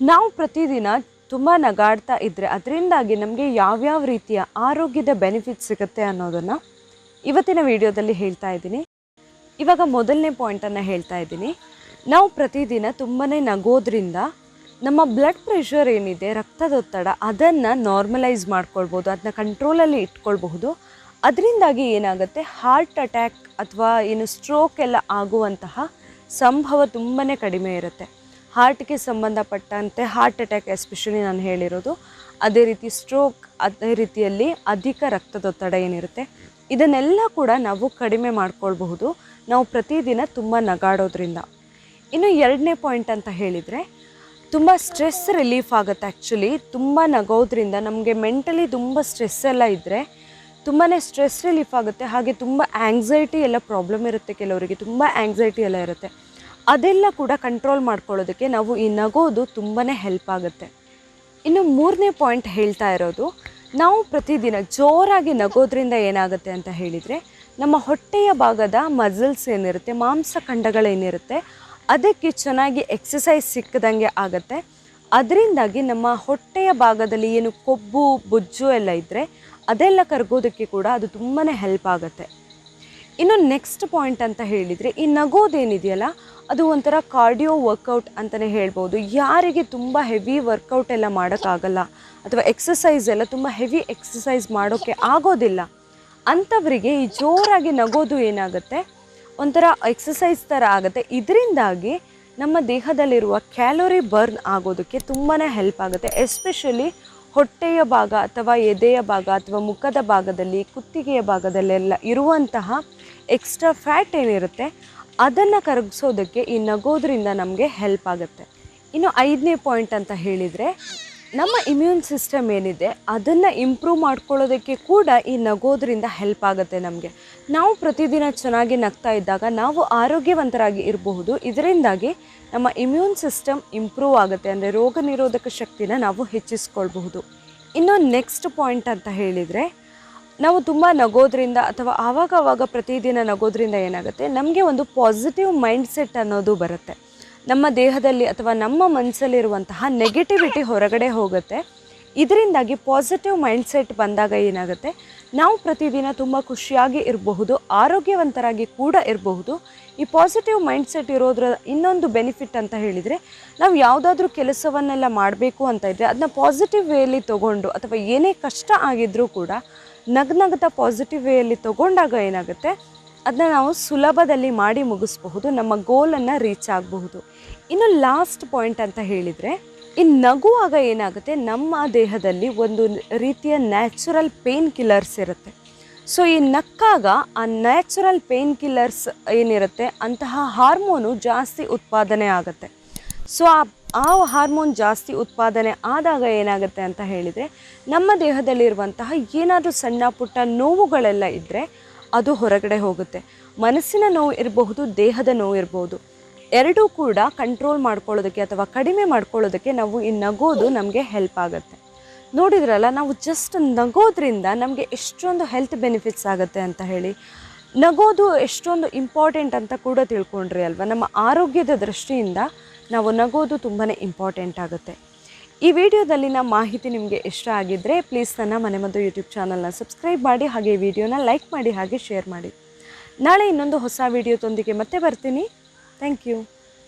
ನಾವು ಪ್ರತಿದಿನ ತುಂಬ ನಗಾಡ್ತಾ ಇದ್ದರೆ ಅದರಿಂದಾಗಿ ನಮಗೆ ಯಾವ್ಯಾವ ರೀತಿಯ ಆರೋಗ್ಯದ ಬೆನಿಫಿಟ್ ಸಿಗುತ್ತೆ ಅನ್ನೋದನ್ನು ಇವತ್ತಿನ ವಿಡಿಯೋದಲ್ಲಿ ಹೇಳ್ತಾ ಇದ್ದೀನಿ. ಇವಾಗ ಮೊದಲನೇ ಪಾಯಿಂಟನ್ನು ಹೇಳ್ತಾ ಇದ್ದೀನಿ. ನಾವು ಪ್ರತಿದಿನ ತುಂಬಾ ನಗೋದ್ರಿಂದ ನಮ್ಮ ಬ್ಲಡ್ ಪ್ರೆಷರ್ ಏನಿದೆ, ರಕ್ತದೊತ್ತಡ ಅದನ್ನು ನಾರ್ಮಲೈಸ್ ಮಾಡ್ಕೊಳ್ಬೋದು ಅದನ್ನ ಕಂಟ್ರೋಲಲ್ಲಿ ಇಟ್ಕೊಳ್ಬಹುದು. ಅದರಿಂದಾಗಿ ಏನಾಗುತ್ತೆ ಹಾರ್ಟ್ ಅಟ್ಯಾಕ್ ಅಥವಾ ಏನು ಸ್ಟ್ರೋಕ್ ಎಲ್ಲ ಆಗುವಂತಹ ಸಂಭವ ತುಂಬಾ ಕಡಿಮೆ ಇರುತ್ತೆ. ಹಾರ್ಟ್ಗೆ ಸಂಬಂಧಪಟ್ಟಂತೆ ಹಾರ್ಟ್ ಅಟ್ಯಾಕ್ ಎಸ್ಪೆಷಲಿ ನಾನು ಹೇಳಿರೋದು. ಅದೇ ರೀತಿ ಸ್ಟ್ರೋಕ್, ಅದೇ ರೀತಿಯಲ್ಲಿ ಅಧಿಕ ರಕ್ತದೊತ್ತಡ ಏನಿರುತ್ತೆ, ಇದನ್ನೆಲ್ಲ ಕೂಡ ನಾವು ಕಡಿಮೆ ಮಾಡ್ಕೊಳ್ಬಹುದು. ನಾವು ಪ್ರತಿದಿನ ತುಂಬ ನಗಾಡೋದ್ರಿಂದ. ಇನ್ನು ಎರಡನೇ ಪಾಯಿಂಟ್ ಅಂತ ಹೇಳಿದರೆ, ತುಂಬ ಸ್ಟ್ರೆಸ್ ರಿಲೀಫ್ ಆಗುತ್ತೆ ಆ್ಯಕ್ಚುಲಿ ತುಂಬ ನಗೋದ್ರಿಂದ ನಮಗೆ ಮೆಂಟಲಿ ತುಂಬ ಸ್ಟ್ರೆಸ್ ಎಲ್ಲ ಇದ್ದರೆ ತುಂಬಾ ಸ್ಟ್ರೆಸ್ ರಿಲೀಫ್ ಆಗುತ್ತೆ. ಹಾಗೆ ತುಂಬ ಆ್ಯಂಗ್ಸೈಟಿ ಎಲ್ಲ ಪ್ರಾಬ್ಲಮ್ ಇರುತ್ತೆ ಕೆಲವರಿಗೆ. ತುಂಬ ಆ್ಯಂಗ್ಸೈಟಿ ಎಲ್ಲ ಇರುತ್ತೆ. ಅದೆಲ್ಲ ಕೂಡ ಕಂಟ್ರೋಲ್ ಮಾಡ್ಕೊಳ್ಳೋದಕ್ಕೆ ನಾವು ಈ ನಗೋದು ತುಂಬಾ ಹೆಲ್ಪ್ ಆಗುತ್ತೆ. ಇನ್ನು ಮೂರನೇ ಪಾಯಿಂಟ್ ಹೇಳ್ತಾ ಇರೋದು, ನಾವು ಪ್ರತಿದಿನ ಜೋರಾಗಿ ನಗೋದ್ರಿಂದ ಏನಾಗುತ್ತೆ ಅಂತ ಹೇಳಿದರೆ, ನಮ್ಮ ಹೊಟ್ಟೆಯ ಭಾಗದ ಮಸಲ್ಸ್ ಏನಿರುತ್ತೆ ಮಾಂಸಖಂಡಗಳೇನಿರುತ್ತೆ ಅದಕ್ಕೆ ಚೆನ್ನಾಗಿ ಎಕ್ಸಸೈಸ್ ಸಿಕ್ಕದಂಗೆ ಆಗುತ್ತೆ. ಅದರಿಂದಾಗಿ ನಮ್ಮ ಹೊಟ್ಟೆಯ ಭಾಗದಲ್ಲಿ ಏನು ಕೊಬ್ಬು, ಬೊಜ್ಜು ಎಲ್ಲ ಇದ್ದರೆ ಅದೆಲ್ಲ ಕರಗೋದಕ್ಕೆ ಕೂಡ ಅದು ತುಂಬಾ ಹೆಲ್ಪ್ ಆಗುತ್ತೆ. ಇನ್ನು ನೆಕ್ಸ್ಟ್ ಪಾಯಿಂಟ್ ಅಂತ ಹೇಳಿದರೆ, ಈ ನಗೋದೇನಿದೆಯಲ್ಲ, ಅದು ಒಂಥರ ಕಾರ್ಡಿಯೋ ವರ್ಕೌಟ್ ಅಂತಲೇ ಹೇಳ್ಬೋದು. ಯಾರಿಗೆ ತುಂಬ ಹೆವಿ ವರ್ಕೌಟ್ ಎಲ್ಲ ಮಾಡೋಕ್ಕಾಗಲ್ಲ, ಅಥವಾ ಎಕ್ಸಸೈಸ್ ಎಲ್ಲ ತುಂಬ ಹೆವಿ ಎಕ್ಸಸೈಸ್ ಮಾಡೋಕ್ಕೆ ಆಗೋದಿಲ್ಲ, ಅಂಥವರಿಗೆ ಈ ಜೋರಾಗಿ ನಗೋದು ಏನಾಗುತ್ತೆ? ಒಂಥರ ಎಕ್ಸಸೈಸ್ ಥರ ಆಗುತ್ತೆ. ಇದರಿಂದಾಗಿ ನಮ್ಮ ದೇಹದಲ್ಲಿರುವ ಕ್ಯಾಲೋರಿ ಬರ್ನ್ ಆಗೋದಕ್ಕೆ ತುಂಬಾ ಹೆಲ್ಪ್ ಆಗುತ್ತೆ. ಎಸ್ಪೆಷಲಿ ಹೊಟ್ಟೆಯ ಭಾಗ ಅಥವಾ ಎದೆಯ ಭಾಗ ಅಥವಾ ಮುಖದ ಭಾಗದಲ್ಲಿ, ಕುತ್ತಿಗೆಯ ಭಾಗದಲ್ಲೆಲ್ಲ ಇರುವಂತಹ ಎಕ್ಸ್ಟ್ರಾ ಫ್ಯಾಟ್ ಏನಿರುತ್ತೆ, ಅದನ್ನು ಕರಗಿಸೋದಕ್ಕೆ ಈ ನಗೋದ್ರಿಂದ ನಮಗೆ ಹೆಲ್ಪ್ ಆಗುತ್ತೆ. ಇನ್ನು ಐದನೇ ಪಾಯಿಂಟ್ ಅಂತ ಹೇಳಿದರೆ ನಮ್ಮ ಇಮ್ಯೂನ್ ಸಿಸ್ಟಮ್ ಏನಿದೆ, ಅದನ್ನು ಇಂಪ್ರೂವ್ ಮಾಡ್ಕೊಳ್ಳೋದಕ್ಕೆ ಕೂಡ ಈ ನಗೋದ್ರಿಂದ ಹೆಲ್ಪ್ ಆಗುತ್ತೆ ನಮಗೆ. ನಾವು ಪ್ರತಿದಿನ ಚೆನ್ನಾಗಿ ನಗ್ತಾ ಇದ್ದಾಗ ನಾವು ಆರೋಗ್ಯವಂತರಾಗಿ ಇರಬಹುದು. ಇದರಿಂದಾಗಿ ನಮ್ಮ ಇಮ್ಯೂನ್ ಸಿಸ್ಟಮ್ ಇಂಪ್ರೂವ್ ಆಗುತ್ತೆ. ಅಂದರೆ ರೋಗ ನಿರೋಧಕ ಶಕ್ತಿನ ನಾವು ಹೆಚ್ಚಿಸ್ಕೊಳ್ಬಹುದು. ಇನ್ನು ನೆಕ್ಸ್ಟ್ ಪಾಯಿಂಟ್ ಅಂತ ಹೇಳಿದರೆ, ನಾವು ತುಂಬ ನಗೋದ್ರಿಂದ ಅಥವಾ ಆವಾಗ ಆವಾಗ ಪ್ರತಿದಿನ ನಗೋದ್ರಿಂದ ಏನಾಗುತ್ತೆ? ನಮಗೆ ಒಂದು ಪಾಸಿಟಿವ್ ಮೈಂಡ್ ಸೆಟ್ ಅನ್ನೋದು ಬರುತ್ತೆ. ನಮ್ಮ ದೇಹದಲ್ಲಿ ಅಥವಾ ನಮ್ಮ ಮನಸ್ಸಲ್ಲಿರುವಂತಹ ನೆಗೆಟಿವಿಟಿ ಹೊರಗಡೆ ಹೋಗುತ್ತೆ. ಇದರಿಂದಾಗಿ ಪಾಸಿಟಿವ್ ಮೈಂಡ್ಸೆಟ್ ಬಂದಾಗ ಏನಾಗುತ್ತೆ? ನಾವು ಪ್ರತಿದಿನ ತುಂಬ ಖುಷಿಯಾಗಿ ಇರಬಹುದು, ಆರೋಗ್ಯವಂತರಾಗಿ ಕೂಡ ಇರಬಹುದು. ಈ ಪಾಸಿಟಿವ್ ಮೈಂಡ್ಸೆಟ್ ಇರೋದ್ರ ಇನ್ನೊಂದು ಬೆನಿಫಿಟ್ ಅಂತ ಹೇಳಿದರೆ, ನಾವು ಯಾವುದಾದ್ರೂ ಕೆಲಸವನ್ನೆಲ್ಲ ಮಾಡಬೇಕು ಅಂತ ಇದ್ದರೆ ಅದನ್ನ ಪಾಸಿಟಿವ್ ವೇಯಲ್ಲಿ ತೊಗೊಂಡು ಅಥವಾ ಏನೇ ಕಷ್ಟ ಆಗಿದ್ರೂ ಕೂಡ ನಗ್ನಗ್ತಾ ಪಾಸಿಟಿವ್ ವೇಯಲ್ಲಿ ತೊಗೊಂಡಾಗ ಏನಾಗುತ್ತೆ? ಅದನ್ನ ನಾವು ಸುಲಭದಲ್ಲಿ ಮಾಡಿ ಮುಗಿಸ್ಬಹುದು, ನಮ್ಮ ಗೋಲನ್ನು ರೀಚ್ ಆಗಬಹುದು. ಇನ್ನು ಲಾಸ್ಟ್ ಪಾಯಿಂಟ್ ಅಂತ ಹೇಳಿದರೆ, ಈ ನಗುವಾಗ ಏನಾಗುತ್ತೆ, ನಮ್ಮ ದೇಹದಲ್ಲಿ ಒಂದು ರೀತಿಯ ನ್ಯಾಚುರಲ್ ಪೇನ್ ಕಿಲ್ಲರ್ಸ್ ಇರುತ್ತೆ. ಸೊ ಈ ನಕ್ಕಾಗ ಆ ನ್ಯಾಚುರಲ್ ಪೇನ್ ಕಿಲ್ಲರ್ಸ್ ಏನಿರುತ್ತೆ, ಅಂತಹ ಹಾರ್ಮೋನು ಜಾಸ್ತಿ ಉತ್ಪಾದನೆ ಆಗುತ್ತೆ. ಸೊ ಆ ಆ ಹಾರ್ಮೋನ್ ಜಾಸ್ತಿ ಉತ್ಪಾದನೆ ಆದಾಗ ಏನಾಗುತ್ತೆ ಅಂತ ಹೇಳಿದರೆ, ನಮ್ಮ ದೇಹದಲ್ಲಿರುವಂತಹ ಏನಾದರೂ ಸಣ್ಣ ಪುಟ್ಟ ನೋವುಗಳೆಲ್ಲ ಇದ್ದರೆ ಅದು ಹೊರಗಡೆ ಹೋಗುತ್ತೆ. ಮನಸ್ಸಿನ ನೋವು ಇರಬಹುದು, ದೇಹದ ನೋವು ಇರಬಹುದು. ಎರಡೂ ಕೂಡ ಕಂಟ್ರೋಲ್ ಮಾಡ್ಕೊಳ್ಳೋದಕ್ಕೆ ಅಥವಾ ಕಡಿಮೆ ಮಾಡ್ಕೊಳ್ಳೋದಕ್ಕೆ ನಾವು ಈ ನಗೋದು ನಮಗೆ ಹೆಲ್ಪ್ ಆಗುತ್ತೆ. ನೋಡಿದ್ರಲ್ಲ, ನಾವು ಜಸ್ಟ್ ನಗೋದ್ರಿಂದ ನಮಗೆ ಎಷ್ಟೊಂದು ಹೆಲ್ತ್ ಬೆನಿಫಿಟ್ಸ್ ಆಗುತ್ತೆ ಅಂತ ಹೇಳಿ. ನಗೋದು ಎಷ್ಟೊಂದು ಇಂಪಾರ್ಟೆಂಟ್ ಅಂತ ಕೂಡ ತಿಳ್ಕೊಂಡ್ರಿ ಅಲ್ವಾ? ನಮ್ಮ ಆರೋಗ್ಯದ ದೃಷ್ಟಿಯಿಂದ ನಾವು ನಗೋದು ತುಂಬಾ ಇಂಪಾರ್ಟೆಂಟ್ ಆಗುತ್ತೆ. ಈ ವಿಡಿಯೋದಲ್ಲಿನ ಮಾಹಿತಿ ನಿಮಗೆ ಇಷ್ಟ ಆಗಿದ್ದರೆ ಪ್ಲೀಸ್ ನನ್ನ ಮನೆ ಮತ್ತು ಯೂಟ್ಯೂಬ್ ಚಾನಲ್ನ ಸಬ್ಸ್ಕ್ರೈಬ್ ಮಾಡಿ ಹಾಗೆ ಈ ವಿಡಿಯೋನ ಲೈಕ್ ಮಾಡಿ ಹಾಗೆ ಶೇರ್ ಮಾಡಿ. ನಾಳೆ ಇನ್ನೊಂದು ಹೊಸ ವಿಡಿಯೋದೊಂದಿಗೆ ಮತ್ತೆ ಬರ್ತೀನಿ. Thank you